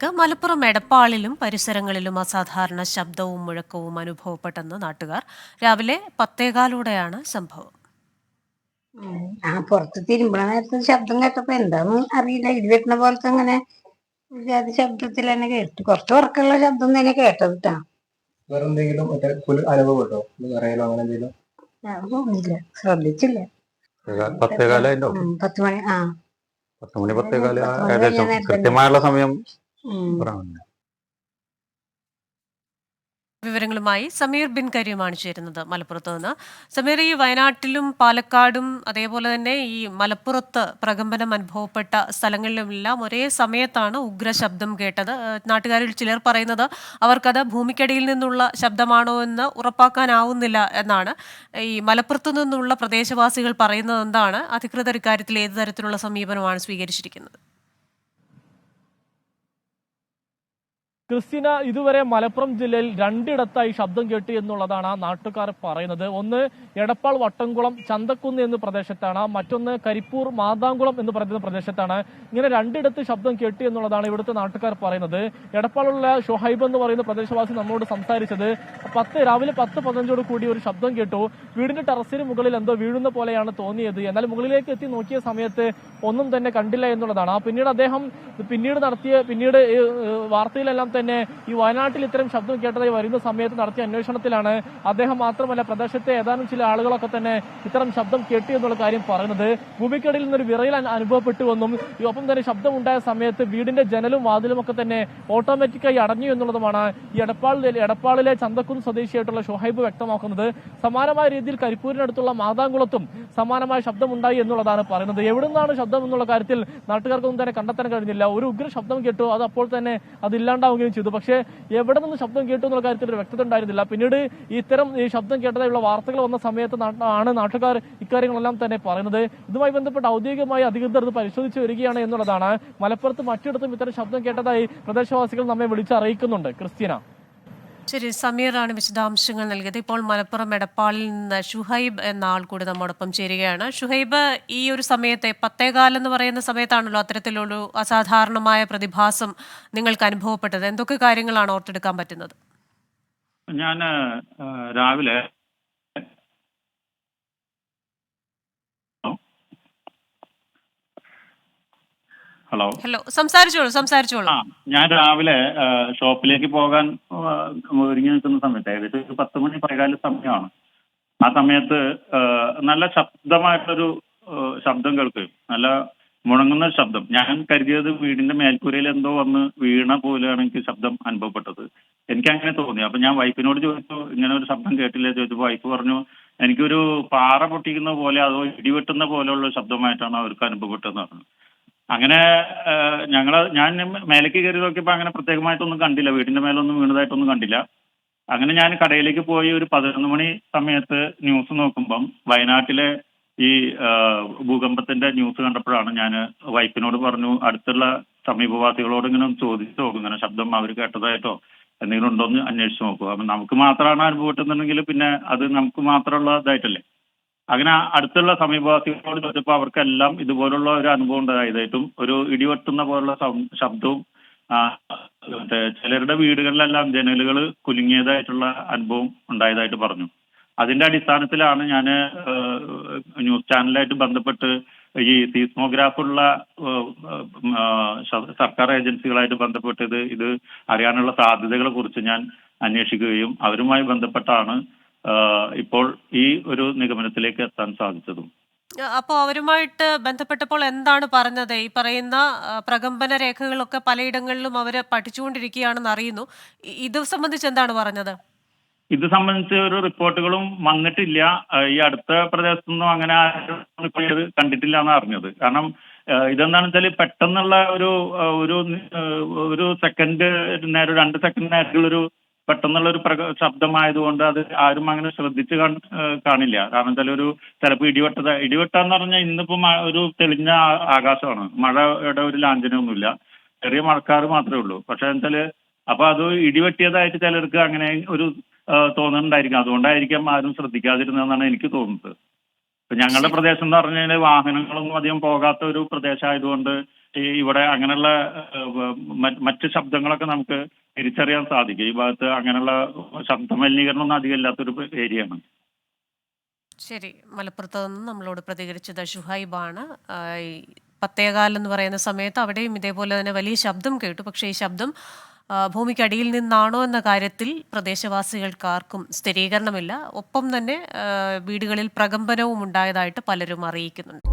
മലപ്പുറം എടപ്പാളിലും പരിസരങ്ങളിലും അസാധാരണ ശബ്ദവും മുഴക്കവും അനുഭവപ്പെട്ടെന്ന് നാട്ടുകാർ. രാവിലെ പത്തേകാലോടെയാണ് സംഭവം. ഉം. ആ പുറത്ത് തിരുമ്പണ നേരത്ത് ശബ്ദം കേട്ടപ്പോ എന്താന്ന് അറിയില്ല. ഇടിവെട്ടണ പോലത്തെ അങ്ങനെ ശബ്ദത്തിൽ തന്നെ കേട്ടു. കുറച്ച് ഉറക്കമുള്ള ശബ്ദം തന്നെ കേട്ടത് കേട്ടാ വേറെ എന്തെങ്കിലും മറ്റേ പുൽ അനുഭവപ്പെട്ടോ അറിയാലോ അങ്ങനെ എന്തെങ്കിലും? ഞാൻ തോന്നില്ല ശ്രദ്ധിച്ചില്ല. പത്തേകാലായിട്ടോ? ഉം, പത്ത് മണി ആ. പത്ത് മണി പത്തേകാൽ പത്ത് മണി ഏകദേശം കഴിഞ്ഞ നേരത്തല്ലേ? കൃത്യമായുള്ള സമയം വിവരങ്ങളുമായി സമീർ ബിൻ കരിയുമാണ് ചേരുന്നത് മലപ്പുറത്ത് നിന്ന്. സമീർ ഈ വയനാട്ടിലും പാലക്കാടും അതേപോലെ തന്നെ ഈ മലപ്പുറത്ത് പ്രകമ്പനം അനുഭവപ്പെട്ട സ്ഥലങ്ങളിലുമെല്ലാം ഒരേ സമയത്താണ് ഉഗ്ര ശബ്ദം കേട്ടത്. നാട്ടുകാരിൽ ചിലർ പറയുന്നത് അവർക്കത് ഭൂമിക്കടിയിൽ നിന്നുള്ള ശബ്ദമാണോ എന്ന് ഉറപ്പാക്കാനാവുന്നില്ല എന്നാണ്. ഈ മലപ്പുറത്തു നിന്നുള്ള പ്രദേശവാസികൾ പറയുന്നത് എന്താണ്? അധികൃതർ ഇക്കാര്യത്തിൽ ഏത് തരത്തിലുള്ള സമീപനമാണ് സ്വീകരിച്ചിരിക്കുന്നത്? ക്രിസ്ത്യന ഇതുവരെ മലപ്പുറം ജില്ലയിൽ രണ്ടിടത്തായി ശബ്ദം കേട്ടി എന്നുള്ളതാണ് ആ നാട്ടുകാർ പറയുന്നത്. ഒന്ന് എടപ്പാൾ വട്ടംകുളം ചന്തക്കുന്ന് എന്ന പ്രദേശത്താണ്. മറ്റൊന്ന് കരിപ്പൂർ മാതാംകുളം എന്ന് പറയുന്ന പ്രദേശത്താണ്. ഇങ്ങനെ രണ്ടിടത്ത് ശബ്ദം കേട്ടി എന്നുള്ളതാണ് ഇവിടുത്തെ നാട്ടുകാർ പറയുന്നത്. എടപ്പാളുള്ള ഷൊഹൈബ് എന്ന് പറയുന്ന പ്രദേശവാസി നമ്മളോട് സംസാരിച്ചത് പത്ത് രാവിലെ പത്ത് പതിനഞ്ചോട് കൂടി ഒരു ശബ്ദം കേട്ടു. വീടിന്റെ ടെറസിന് മുകളിൽ എന്തോ വീഴുന്ന പോലെയാണ് തോന്നിയത്. എന്നാൽ മുകളിലേക്ക് എത്തി നോക്കിയ സമയത്ത് ഒന്നും തന്നെ കണ്ടില്ല എന്നുള്ളതാണ്. പിന്നീട് അദ്ദേഹം പിന്നീട് നടത്തിയ പിന്നീട് വാർത്തയിലെല്ലാം തന്നെ ഈ വയനാട്ടിൽ ഇത്തരം ശബ്ദം കേട്ടതായി വരുന്ന സമയത്ത് നടത്തിയ അന്വേഷണത്തിലാണ് അദ്ദേഹം മാത്രമല്ല പ്രദേശത്തെ ഏതാനും ചില ആളുകളൊക്കെ തന്നെ ഇത്തരം ശബ്ദം കേട്ടു എന്നുള്ള കാര്യം പറയുന്നത്. ഭൂമിക്കടിയിൽ നിന്നൊരു വിറയിൽ അനു- അനുഭവപ്പെട്ടുവെന്നും ഒപ്പം തന്നെ ശബ്ദം ഉണ്ടായ സമയത്ത് വീടിന്റെ ജനലും വാതിലും ഒക്കെ തന്നെ ഓട്ടോമാറ്റിക്കായി അടഞ്ഞു എന്നുള്ളതുമാണ് ഈ എടപ്പാളിലെ എടപ്പാളിലെ ചന്തക്കുന്ന് സ്വദേശിയായിട്ടുള്ള ഷുഹൈബ് വ്യക്തമാക്കുന്നത്. സമാനമായ രീതിയിൽ കരിപ്പൂരിനടുത്തുള്ള മാതാംകുളത്തും സമാനമായ ശബ്ദമുണ്ടായി എന്നുള്ളതാണ് പറയുന്നത്. എവിടെ നിന്നാണ് ശബ്ദം എന്നുള്ള കാര്യത്തിൽ നാട്ടുകാർക്കൊന്നും തന്നെ കണ്ടെത്താൻ കഴിഞ്ഞില്ല. ഒരു ഉഗ്ര ശബ്ദം കേട്ടു അത് അപ്പോൾ തന്നെ അത് ഇല്ലാണ്ടാവുകയും ചെയ്തു. പക്ഷേ എവിടെ നിന്ന് ശബ്ദം കേട്ടു എന്നുള്ള കാര്യത്തിൽ ഒരു വ്യക്തത ഉണ്ടായിരുന്നില്ല. പിന്നീട് ഇത്തരം ഈ ശബ്ദം കേട്ടതായുള്ള വാർത്തകൾ വന്ന സമയത്ത് ആണ് നാട്ടുകാർ ഇക്കാര്യങ്ങളെല്ലാം തന്നെ പറയുന്നത്. ഇതുമായി ബന്ധപ്പെട്ട് ഔദ്യോഗികമായി അധികൃതർ ഇത് പരിശോധിച്ചു വരികയാണ് എന്നുള്ളതാണ്. മലപ്പുറത്ത് മറ്റിടത്തും ഇത്തരം ശബ്ദം കേട്ടതായി പ്രദേശവാസികൾ നമ്മെ വിളിച്ചറിയിക്കുന്നുണ്ട്. ക്രിസ്ത്യന ശരി സമീറാണ് വിശദാംശങ്ങൾ നൽകിയത്. ഇപ്പോൾ മലപ്പുറം എടപ്പാളിൽ നിന്ന് ഷുഹൈബ് എന്ന ആൾ കൂടി നമ്മോടൊപ്പം ചേരുകയാണ്. ഷുഹൈബ് ഈ ഒരു സമയത്തെ പത്തേകാൽ എന്ന് പറയുന്ന സമയത്താണല്ലോ അത്തരത്തിലുള്ള അസാധാരണമായ പ്രതിഭാസം നിങ്ങൾക്ക് അനുഭവപ്പെട്ടത്. എന്തൊക്കെ കാര്യങ്ങളാണ് ഓർത്തെടുക്കാൻ പറ്റുന്നത്? ഞാൻ രാവിലെ ഹലോ ഹലോ സംസാരിച്ചോളൂ സംസാരിച്ചോളൂ. ആ ഞാൻ രാവിലെ ഷോപ്പിലേക്ക് പോകാൻ ഒരുങ്ങി നിൽക്കുന്ന സമയത്ത് ഏകദേശം ഒരു പത്ത് മണി പതിനാല് സമയമാണ്. ആ സമയത്ത് നല്ല ശബ്ദമായിട്ടൊരു ശബ്ദം കേൾക്കുകയും നല്ല മുണങ്ങുന്ന ശബ്ദം. ഞാൻ കരുതിയത് വീടിന്റെ മേൽക്കൂരയിൽ എന്തോ വന്ന് വീണ പോലെയാണ് എനിക്ക് ശബ്ദം അനുഭവപ്പെട്ടത്. എനിക്ക് അങ്ങനെ തോന്നി. അപ്പൊ ഞാൻ വൈഫിനോട് ചോദിച്ചു ഇങ്ങനെ ഒരു ശബ്ദം കേട്ടില്ലേ? ചോദിച്ചപ്പോൾ വൈഫ് പറഞ്ഞു എനിക്കൊരു പാറ പൊട്ടിക്കുന്ന പോലെ അതോ ഇടിവെട്ടുന്ന പോലെയുള്ള ശബ്ദമായിട്ടാണ് അവർക്ക് അനുഭവപ്പെട്ടതെന്ന് പറഞ്ഞു. അങ്ങനെ ഞങ്ങൾ ഞാൻ മേലേക്ക് കയറി നോക്കിയപ്പോൾ അങ്ങനെ പ്രത്യേകമായിട്ടൊന്നും കണ്ടില്ല. വീടിന്റെ മേലൊന്നും വീണതായിട്ടൊന്നും കണ്ടില്ല. അങ്ങനെ ഞാൻ കടയിലേക്ക് പോയി ഒരു പതിനൊന്ന് മണി സമയത്ത് ന്യൂസ് നോക്കുമ്പം വയനാട്ടിലെ ഈ ഭൂകമ്പത്തിന്റെ ന്യൂസ് കണ്ടപ്പോഴാണ് ഞാൻ വൈഫിനോട് പറഞ്ഞു അടുത്തുള്ള സമീപവാസികളോട് ഇങ്ങനെ ചോദിച്ചു നോക്കും. ഇങ്ങനെ ശബ്ദം അവർ കേട്ടതായിട്ടോ എന്തെങ്കിലും ഉണ്ടോ എന്ന് അന്വേഷിച്ച് നോക്കുക അപ്പം നമുക്ക് മാത്രമാണ് അനുഭവപ്പെട്ടുന്നുണ്ടെങ്കിൽ പിന്നെ അത് നമുക്ക് മാത്രമുള്ള ഇതായിട്ടല്ലേ? അങ്ങനെ അടുത്തുള്ള സമീപവാസികളോട് ചോദിച്ചപ്പോൾ അവർക്കെല്ലാം ഇതുപോലുള്ള ഒരു അനുഭവം ഉണ്ടായതായിട്ടും ഒരു ഇടിവെട്ടുന്ന പോലുള്ള ശബ്ദവും മറ്റേ ചിലരുടെ വീടുകളിലെല്ലാം ജനലുകൾ കുലുങ്ങിയതായിട്ടുള്ള അനുഭവം ഉണ്ടായതായിട്ട് പറഞ്ഞു. അതിന്റെ അടിസ്ഥാനത്തിലാണ് ഞാൻ ന്യൂസ് ചാനലായിട്ട് ബന്ധപ്പെട്ട് ഈ സീസ്മോഗ്രാഫുള്ള സർക്കാർ ഏജൻസികളായിട്ട് ബന്ധപ്പെട്ട് ഇത് ഇത് അറിയാനുള്ള സാധ്യതകളെ കുറിച്ച് ഞാൻ അന്വേഷിക്കുകയും അവരുമായി ബന്ധപ്പെട്ടാണ് ഇപ്പോൾ ഈ ഒരു നിഗമനത്തിലേക്ക് എത്താൻ സാധിച്ചതും. അപ്പോൾ അവരുമായിട്ട് ബന്ധപ്പെട്ടപ്പോൾ എന്താണ് പറഞ്ഞത്? ഈ പറയുന്ന പ്രകമ്പന രേഖകളൊക്കെ പലയിടങ്ങളിലും അവർ പഠിച്ചുകൊണ്ടിരിക്കുകയാണെന്ന് അറിയുന്നു. ഇത് സംബന്ധിച്ച് എന്താണ് പറഞ്ഞത്? ഇത് സംബന്ധിച്ച് ഒരു റിപ്പോർട്ടുകളും വന്നിട്ടില്ല. ഈ അടുത്ത പ്രദേശത്തൊന്നും അങ്ങനെ കണ്ടിട്ടില്ല എന്ന് അറിഞ്ഞത്. കാരണം ഇതെന്താണെന്ന് വെച്ചാൽ പെട്ടെന്നുള്ള ഒരു ഒരു ഒരു സെക്കൻഡ് നേരം രണ്ട് സെക്കൻഡ് നേരത്തിലൊരു പെട്ടെന്നുള്ള ഒരു പ്രക ശബ്ദമായതുകൊണ്ട് അത് ആരും അങ്ങനെ ശ്രദ്ധിച്ച് കാണില്ല. കാരണം വെച്ചാൽ ഒരു ചിലപ്പോൾ ഇടിവെട്ടത് ഇടിവെട്ടാന്ന് പറഞ്ഞാൽ ഇന്നിപ്പോ ഒരു തെളിഞ്ഞ ആകാശമാണ്. മഴയുടെ ഒരു ലാഞ്ചനൊന്നുമില്ല ചെറിയ മഴക്കാറ് മാത്രമേ ഉള്ളൂ. പക്ഷെ വെച്ചാൽ അപ്പൊ അത് ഇടിവെട്ടിയതായിട്ട് ചിലർക്ക് അങ്ങനെ ഒരു തോന്നുന്നുണ്ടായിരിക്കും അതുകൊണ്ടായിരിക്കാം ആരും ശ്രദ്ധിക്കാതിരുന്നതെന്നാണ് എനിക്ക് തോന്നുന്നത്. ഇപ്പൊ ഞങ്ങളുടെ പ്രദേശം എന്ന് പറഞ്ഞു കഴിഞ്ഞാൽ വാഹനങ്ങളൊന്നും അധികം പോകാത്ത ഒരു പ്രദേശമായതുകൊണ്ട് ഈ ഇവിടെ അങ്ങനെയുള്ള മറ്റ് ശബ്ദങ്ങളൊക്കെ നമുക്ക് തിരിച്ചറിയാൻ സാധിക്കും. ഈ ഭാഗത്ത് അങ്ങനെയുള്ള ശബ്ദ മലിനീകരണം ഒന്നും അധികം ഇല്ലാത്തൊരു ഏരിയയാണ് ശരി. മലപ്പുറത്ത് നിന്ന് നമ്മളോട് പ്രതികരിച്ചത് ഷുഹൈബാണ്. പത്തേകാലം എന്ന് പറയുന്ന സമയത്ത് അവിടെയും ഇതേപോലെ തന്നെ വലിയ ശബ്ദം കേട്ടു. പക്ഷേ ഈ ശബ്ദം ഭൂമിക്കടിയിൽ നിന്നാണോ എന്ന കാര്യത്തിൽ പ്രദേശവാസികൾക്കാർക്കും സ്ഥിരീകരണമില്ല. ഒപ്പം തന്നെ വീടുകളിൽ പ്രകമ്പനവും ഉണ്ടായതായിട്ട് പലരും അറിയിക്കുന്നുണ്ട്.